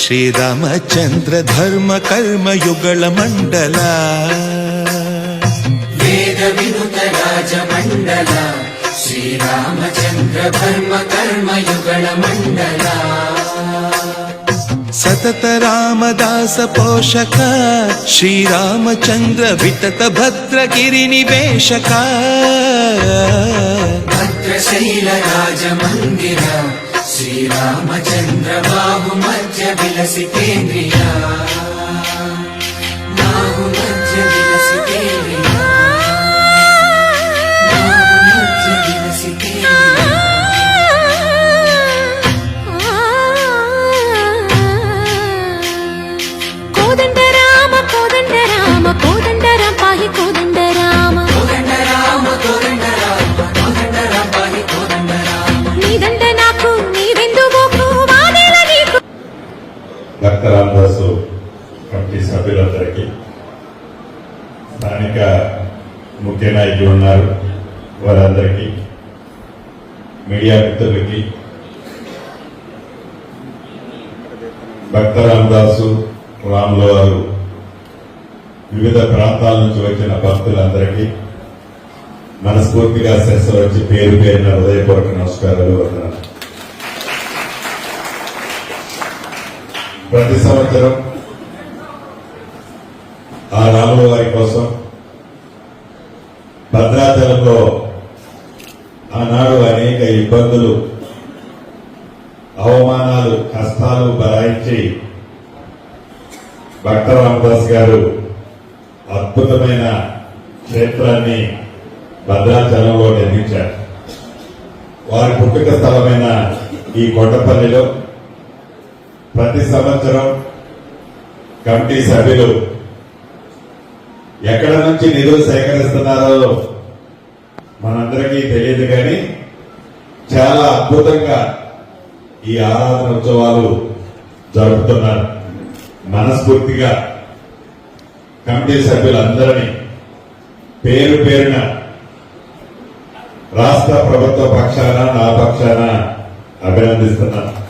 శ్రీరామచంద్ర ధర్మ కర్మ యుగళ మండల. వేద వినుత రాజమండల శ్రీరామచంద్ర ధర్మ కర్మ యుగళ మండల. సతత రామదాస పోషక. శ్రీరామచంద్ర వితత భద్రగిరి నివేశక భద్రశైల రాజమందిర. శ్రీరామచంద్రబాబు మధ్య విలసి కేంద్రీయ భక్త రామదాసు కమిటీ సభ్యులందరికీ స్థానిక ముఖ్య నాయకులు ఉన్నారు. వారందరికీ మీడియా మిత్రులకి భక్త రామదాసు రాముల వారు వివిధ ప్రాంతాల నుంచి వచ్చిన భక్తులందరికీ మనస్ఫూర్తిగా శిరస్సు వచ్చి పేరు పేరిన హృదయపూర్వక నమస్కారాలు వందనాలు. ప్రతి సంవత్సరం ఆ రాముల వారి కోసం భద్రాచలంలో ఆనాడు అనేక ఇబ్బందులు అవమానాలు కష్టాలు బలాయించి భక్త రామదాస్ గారు అద్భుతమైన క్షేత్రాన్ని భద్రాచలంలో నిర్మించారు. వారి పుట్టుక స్థలమైన ఈ కొండపల్లిలో ప్రతి సంవత్సరం కమిటీ సభ్యులు ఎక్కడ నుంచి నిధులు సేకరిస్తున్నారో మనందరికీ తెలియదు కానీ చాలా అద్భుతంగా ఈ ఆరాధన ఉత్సవాలు జరుపుతున్నారు. మనస్ఫూర్తిగా కమిటీ సభ్యులందరినీ పేరు పేరున రాష్ట్ర ప్రభుత్వ పక్షాన నా పక్షాన అభినందిస్తున్నాను.